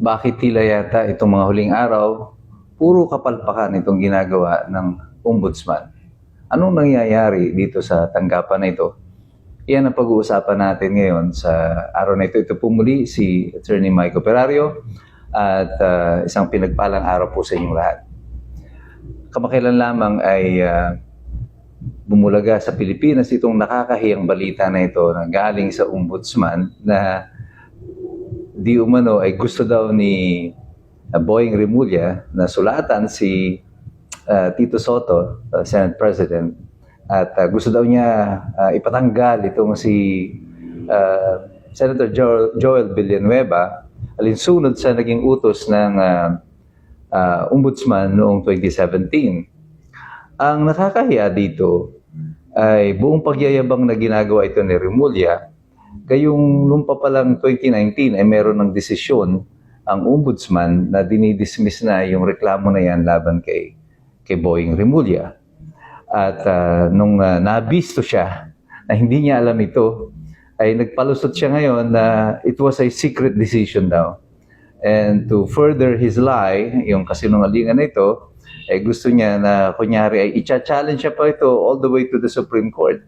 bakit tila yata itong mga huling araw, puro kapalpakan itong ginagawa ng ombudsman. Anong nangyayari dito sa tanggapan na ito? Iyan ang pag-uusapan natin ngayon sa araw na ito. Ito po muli si Attorney Mike Operario at ah, isang pinagpalang araw po sa inyong lahat. Kamakailan lamang ay ah, bumulaga sa Pilipinas itong nakakahiyang balita na ito na galing sa ombudsman na di umano ay gusto daw ni uh, Boying Remulla na sulatan si uh, Tito Soto, uh, Senate President, at uh, gusto daw niya uh, ipatanggal itong si uh, Senator Joel, Joel Villanueva alinsunod sa naging utos ng uh, uh, ombudsman noong 2017. Ang nakakahiya dito ay buong pagyayabang na ginagawa ito ni Remulla Kayong nung pa palang 2019 ay meron ng desisyon ang ombudsman na dinidismiss na yung reklamo na yan laban kay kay Boying Remulla. At ah, nung ah, nabisto siya na hindi niya alam ito, ay nagpalusot siya ngayon na it was a secret decision daw. And to further his lie, yung kasinungalingan na ito, ay gusto niya na kunyari ay i-challenge siya pa ito all the way to the Supreme Court.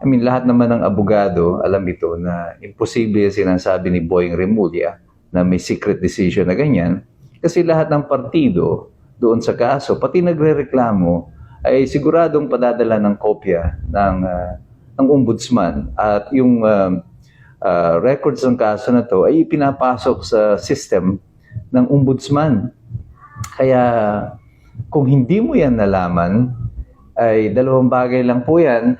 I mean, lahat naman ng abogado, alam ito na imposible sinasabi ni Boying Remulla na may secret decision na ganyan. Kasi lahat ng partido doon sa kaso, pati nagre-reklamo, ay siguradong padadala ng kopya ng, ah, ng ombudsman. At yung ah, ah, records ng kaso na to ay ipinapasok sa system ng ombudsman. Kaya kung hindi mo yan nalaman, ay dalawang bagay lang po yan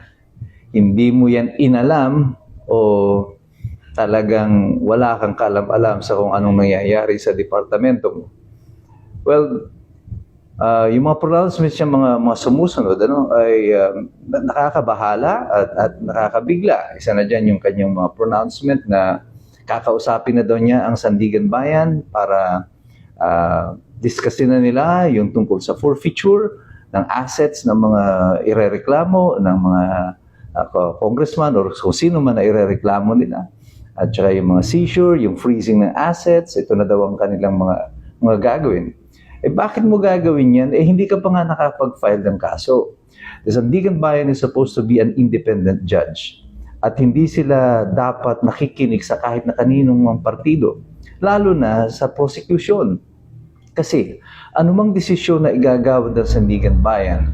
hindi mo yan inalam o talagang wala kang kalam-alam sa kung anong nangyayari sa departamento mo. Well, ah, yung mga pronouncements yung mga, mga sumusunod ano, ay um, na- nakakabahala at, at nakakabigla. Isa na dyan yung kanyang mga pronouncement na kakausapin na daw niya ang Sandigan Bayan para uh, discussin na nila yung tungkol sa forfeiture ng assets ng mga irereklamo ng mga uh, congressman or kung sino man na irereklamo nila. At saka yung mga seizure, yung freezing ng assets, ito na daw ang kanilang mga, mga gagawin. Eh bakit mo gagawin yan? Eh hindi ka pa nga nakapag-file ng kaso. The Sandigan Bayan is supposed to be an independent judge. At hindi sila dapat nakikinig sa kahit na kaninong mga partido. Lalo na sa prosecution. Kasi anumang desisyon na igagawad ng Sandigan Bayan,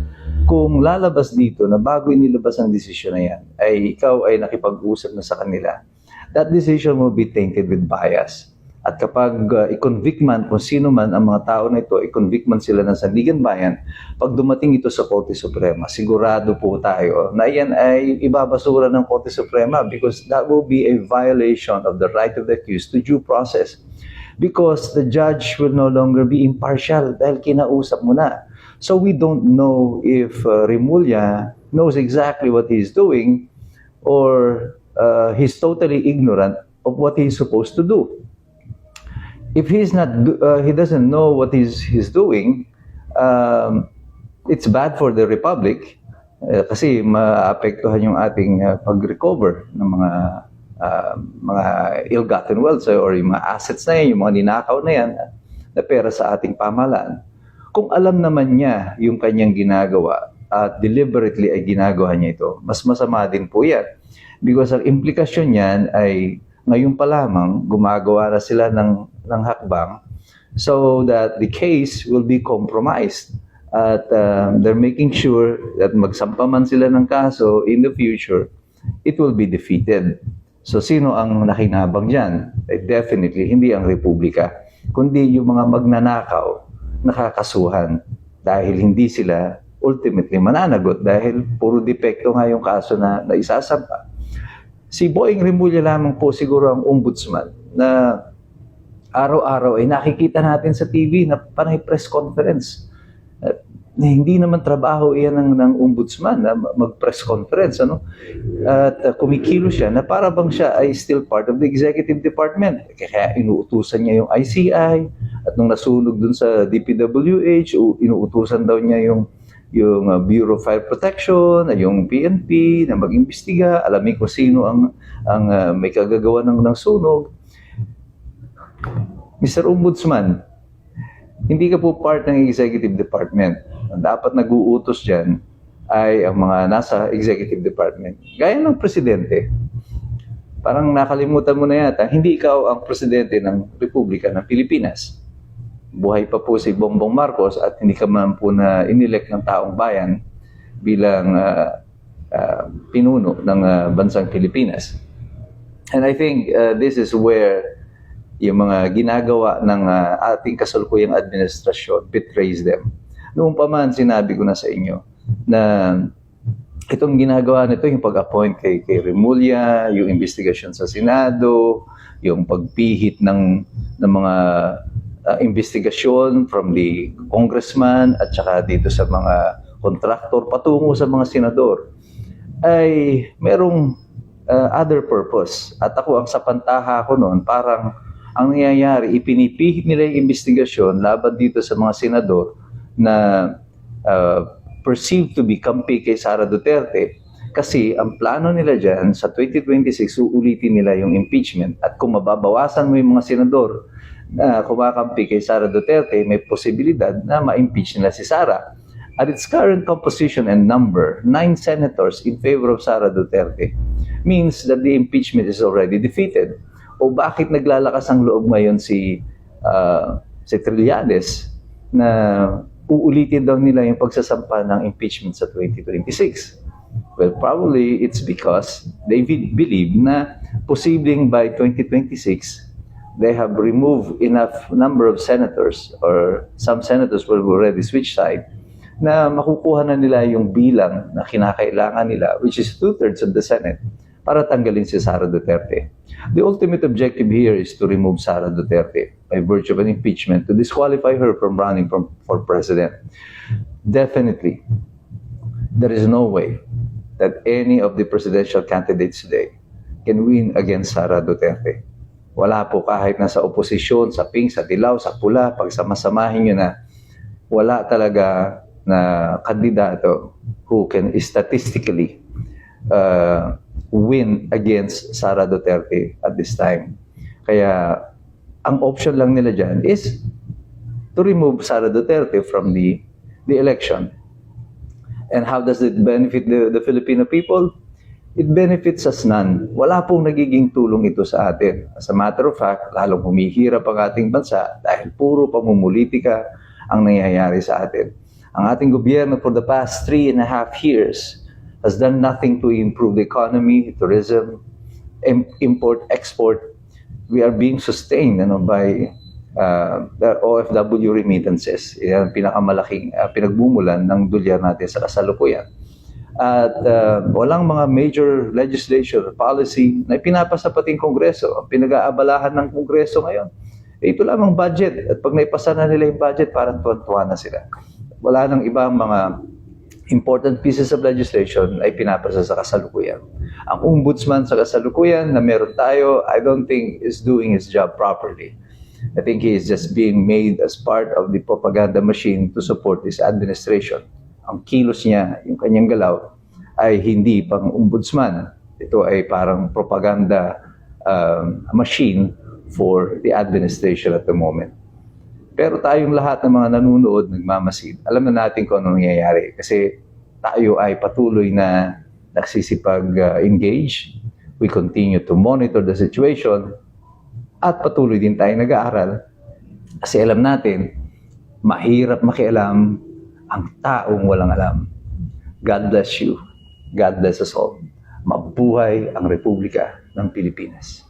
kung lalabas dito na bago inilabas ang desisyon na yan, ay ikaw ay nakipag-usap na sa kanila, that decision will be tainted with bias. At kapag uh, i-convict man kung sino man ang mga tao na ito, i-convict man sila ng Sandigan Bayan, pag dumating ito sa Korte Suprema, sigurado po tayo na yan ay ibabasura ng Korte Suprema because that will be a violation of the right of the accused to due process. Because the judge will no longer be impartial dahil kinausap mo na. So we don't know if uh, Remulla knows exactly what he's doing or uh, he's totally ignorant of what he's supposed to do. If he's not, uh, he doesn't know what he's, he's doing, um, it's bad for the Republic uh, kasi maapektuhan yung ating uh, pag-recover ng mga uh, mga ill-gotten wealth or yung mga assets na yan, yung mga ninakaw na yan na pera sa ating pamahalaan. Kung alam naman niya yung kanyang ginagawa at deliberately ay ginagawa niya ito, mas masama din po yan. Because ang implikasyon niyan ay ngayon pa lamang gumagawa na sila ng, ng hakbang so that the case will be compromised. At um, they're making sure that magsampa man sila ng kaso in the future, it will be defeated. So sino ang nakinabang dyan? Eh, definitely hindi ang Republika, kundi yung mga magnanakaw nakakasuhan dahil hindi sila ultimately mananagot dahil puro depekto nga yung kaso na, na isasampa. Si Boying Remulla lamang po siguro ang ombudsman na araw-araw ay nakikita natin sa TV na panay press conference. Na hindi naman trabaho iyan ng, ng ombudsman na mag-press conference. Ano? At uh, kumikilo siya na para bang siya ay still part of the executive department. Kaya inuutusan niya yung ICI at nung nasunog dun sa DPWH, inuutusan daw niya yung yung uh, Bureau of Fire Protection, yung PNP na mag-imbestiga, alamin kung sino ang ang uh, may kagagawa ng, ng sunog. Mr. Ombudsman, hindi ka po part ng executive department. Ang dapat nag-uutos dyan ay ang mga nasa executive department. Gaya ng presidente. Parang nakalimutan mo na yata, hindi ikaw ang presidente ng Republika ng Pilipinas. Buhay pa po si Bongbong Marcos at hindi ka man po na inelect ng taong bayan bilang ah, ah, pinuno ng ah, bansang Pilipinas. And I think uh, this is where yung mga ginagawa ng uh, ating kasalukuyang administrasyon betrays them. Noong pa man, sinabi ko na sa inyo na itong ginagawa nito, yung pag-appoint kay, kay Remulla, yung investigasyon sa Senado, yung pagpihit ng, ng mga uh, investigasyon from the congressman at saka dito sa mga kontraktor patungo sa mga senador ay merong uh, other purpose. At ako, ang sapantaha ko noon, parang ang nangyayari, ipinipihit nila yung investigasyon laban dito sa mga senador na uh, perceived to be kampi kay Sara Duterte kasi ang plano nila dyan sa 2026 uulitin nila yung impeachment at kung mababawasan mo yung mga senador na kumakampi kay Sara Duterte may posibilidad na ma-impeach nila si Sara. At its current composition and number, nine senators in favor of Sara Duterte, means that the impeachment is already defeated. O bakit naglalakas ang loob ngayon si, uh, si Trillanes na uulitin daw nila yung pagsasampa ng impeachment sa 2026? Well, probably it's because they be- believe na posibleng by 2026, they have removed enough number of senators or some senators will already switch side na makukuha na nila yung bilang na kinakailangan nila, which is two-thirds of the Senate, para tanggalin si Sara Duterte. The ultimate objective here is to remove Sara Duterte by virtue of an impeachment to disqualify her from running from, for president. Definitely, there is no way that any of the presidential candidates today can win against Sara Duterte. Wala po kahit nasa oposisyon, sa pink, sa dilaw, sa pula, pag samasamahin nyo na wala talaga na kandidato who can statistically uh, win against Sara Duterte at this time. Kaya ang option lang nila dyan is to remove Sara Duterte from the, the election. And how does it benefit the, the Filipino people? It benefits us none. Wala pong nagiging tulong ito sa atin. As a matter of fact, lalong humihirap ang ating bansa dahil puro pamumulitika ang nangyayari sa atin. Ang ating gobyerno for the past three and a half years has done nothing to improve the economy, tourism, im- import, export. We are being sustained ano, by uh, the OFW remittances. Yan ang pinakamalaking uh, pinagmumulan ng dolyar natin sa kasalukuyan. At uh, walang mga major legislation or policy na pinapasa pating Kongreso. Ang pinag-aabalahan ng Kongreso ngayon, eh, ito lamang budget. At pag naipasa na nila yung budget, parang tuwan-tuwa na sila wala nang ibang mga important pieces of legislation ay pinapasa sa kasalukuyan. Ang ombudsman sa kasalukuyan na meron tayo, I don't think is doing his job properly. I think he is just being made as part of the propaganda machine to support this administration. Ang kilos niya, yung kanyang galaw, ay hindi pang ombudsman. Ito ay parang propaganda um, machine for the administration at the moment. Pero tayong lahat ng mga nanonood, nagmamasid, alam na natin kung ano nangyayari. Kasi tayo ay patuloy na nagsisipag-engage. We continue to monitor the situation at patuloy din tayo nag-aaral. Kasi alam natin, mahirap makialam ang taong walang alam. God bless you. God bless us all. Mabuhay ang Republika ng Pilipinas.